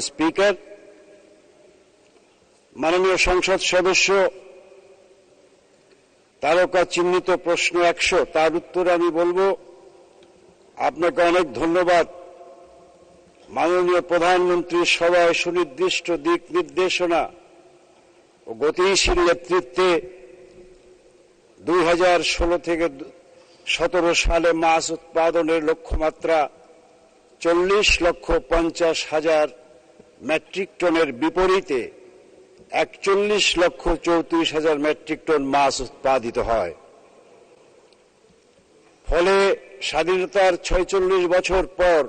Speaker, মাননীয় সংসদ সদস্য, তারকা চিহ্নিত প্রশ্ন একশো, তার উত্তর আমি বলব। আপনাকে অনেক ধন্যবাদ। মাননীয় প্রধানমন্ত্রীর সভায় সুনির্দিষ্ট দিক নির্দেশনা ও গতিশীল নেতৃত্বে দুই হাজার ষোলো থেকে সতেরো সালে মাছ উৎপাদনের লক্ষ্যমাত্রা চল্লিশ লক্ষ পঞ্চাশ হাজার মেট্রিক টনের বিপরীতে একচল্লিশ লক্ষ চৌত্রিশ হাজার মেট্রিক টন মাছ উৎপাদিত হয়। ফলে স্বাধীনতার ছয়চল্লিশ বছর পর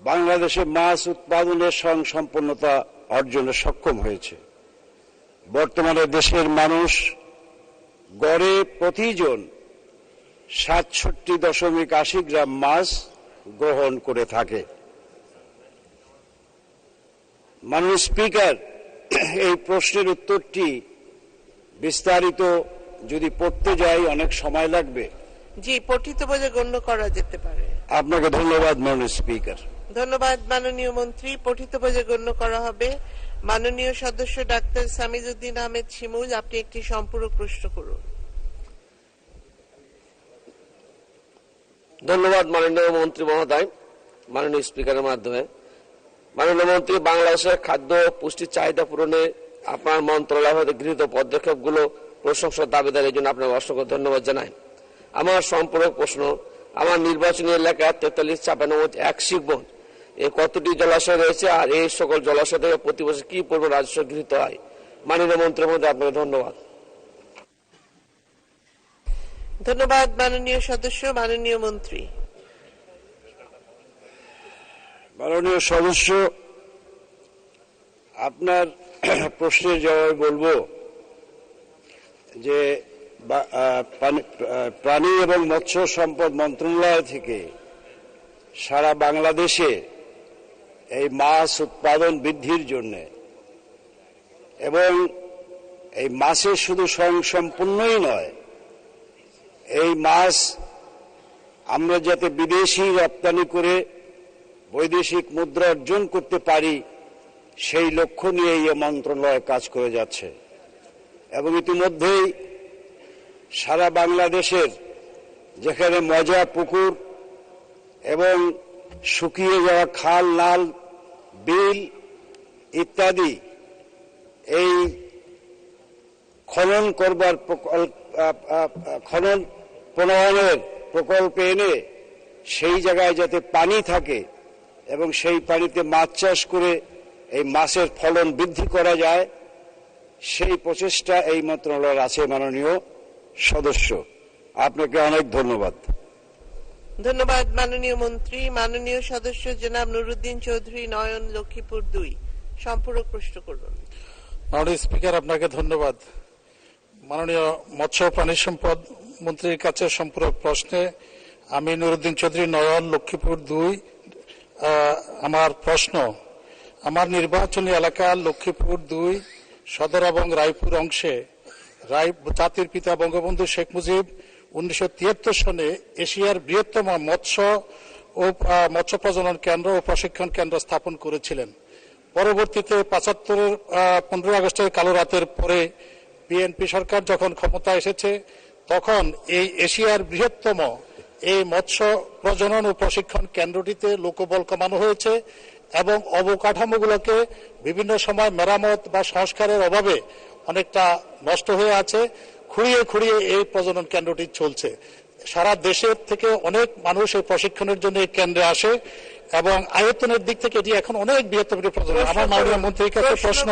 বাংলাদেশে মাছ উৎপাদনের সম্পন্নতা অর্জনে সক্ষম হয়েছে। বর্তমানে দেশের মানুষ গড়ে প্রতিজন সাতষট্টি দশমিক আশি গ্রাম মাছ গ্রহণ করে থাকে। মাননীয় স্পিকার এই প্রশ্নের উত্তরটি বিস্তারিত যদি পড়তে যাই অনেক সময় লাগবে। জি পঠিত বলে গণ্য করা যেতে পারে। আপনাকে ধন্যবাদ মাননীয় স্পিকার। ধন্যবাদ মাননীয় মন্ত্রী। পঠিত বলে গণ্য করা হবে। মাননীয় সদস্য ডাক্তার সামিজউদ্দিন আহমেদ শিমুল আপনি একটি সম্পূরক প্রশ্ন করুন। ধন্যবাদ মাননীয় মন্ত্রী মহোদয় মাননীয় স্পিকারের মাধ্যমে। মাননীয় মন্ত্রী, বাংলাদেশের খাদ্য পুষ্টির চাহিদা পূরণে আপনার মন্ত্রণালয় হতে গৃহীত পদক্ষেপগুলো প্রশংসার দাবিদার এই জন্য আপনাকে অসংখ্য ধন্যবাদ জানাই। আমার সম্পূরক প্রশ্ন, আমার নির্বাচনী এলাকা তেতাল্লিশ চাপান্ন এক শিখবন এ কতটি জলাশয় রয়েছে আর এই সকল জলাশয় থেকে প্রতি বছর কি পরিমাণ রাজস্ব গৃহীত হয়? মাননীয় মন্ত্রী মধ্যে আপনাকে ধন্যবাদ। ধন্যবাদ মাননীয় সদস্য, মাননীয় মন্ত্রী। মাননীয় সদস্য, আপনার প্রশ্নের জবাবে বলব যে প্রাণী এবং মৎস্য সম্পদ মন্ত্রণালয় থেকে সারা বাংলাদেশে এই মাছ উৎপাদন বৃদ্ধির জন্য এবং এই মাছের শুধু স্বয়ংসম্পূর্ণই নয়, এই মাছ আমরা যাতে বিদেশি রপ্তানি করে বৈদেশিক মুদ্রা অর্জন করতে পারি, সেই লক্ষ্য নিয়ে এই মন্ত্রণালয় কাজ করে যাচ্ছে। এবং ইতিমধ্যেই সারা বাংলাদেশের যেখানে মজা পুকুর এবং শুকিয়ে যাওয়া খাল, নাল, বিল ইত্যাদি এই খনন করবার খনন প্রণয়নের প্রকল্পে এনে সেই জায়গায় যাতে পানি থাকে এবং সেই পানিতে মাছ চাষ করে এই মাছের ফলন বৃদ্ধি করা যায় সেই প্রচেষ্টা এই মন্ত্রণালয়ের আছে মাননীয় সদস্য। আপনাকে অনেক ধন্যবাদ। ধন্যবাদ মাননীয় মন্ত্রী। মাননীয় সদস্য জনাব নুরুদ্দিন চৌধুরী নয়ন লক্ষ্মীপুর দুই। সম্পূরক প্রশ্ন করুন। মাননীয় স্পিকার আপনাকে ধন্যবাদ। মাননীয় মৎস্য প্রাণী সম্পদ মন্ত্রীর কাছে সম্পূরক প্রশ্নে আমি নুরুদ্দিন চৌধুরী নয়ন লক্ষ্মীপুর দুই আমার প্রশ্ন, আমার নির্বাচনী এলাকা লক্ষ্মীপুর দুই, সদর এবং রায়পুর অংশে রায় জাতির পিতা বঙ্গবন্ধু শেখ মুজিব উনিশশো তিয়াত্তর সনে এশিয়ার বৃহত্তম মৎস্য ও মৎস্য প্রজনন কেন্দ্র ও প্রশিক্ষণ কেন্দ্র স্থাপন করেছিলেন। পরবর্তীতে পঁচাত্তরের পনেরোই আগস্টের কালো রাতের পরে বিএনপি সরকার যখন ক্ষমতা এসেছে, তখন এই এশিয়ার বৃহত্তম এই মৎস্য প্রজনন ও প্রশিক্ষণ কেন্দ্রটিতে লোকবল কমানো হয়েছে এবং অবকাঠামোগুলোকে বিভিন্ন সময় মেরামত বা সংস্কারের অভাবে অনেকটা নষ্ট হয়ে আছে। খুঁড়িয়ে খুঁড়িয়ে এই প্রজনন কেন্দ্রটি চলছে। সারা দেশের থেকে অনেক মানুষ এই প্রশিক্ষণের জন্য এই কেন্দ্রে আসে এবং আয়তনের দিক থেকে এটি এখন অনেক বৃহত্তম একটি প্রজনন আমার মাননীয় মন্ত্রীর কাছে প্রশ্ন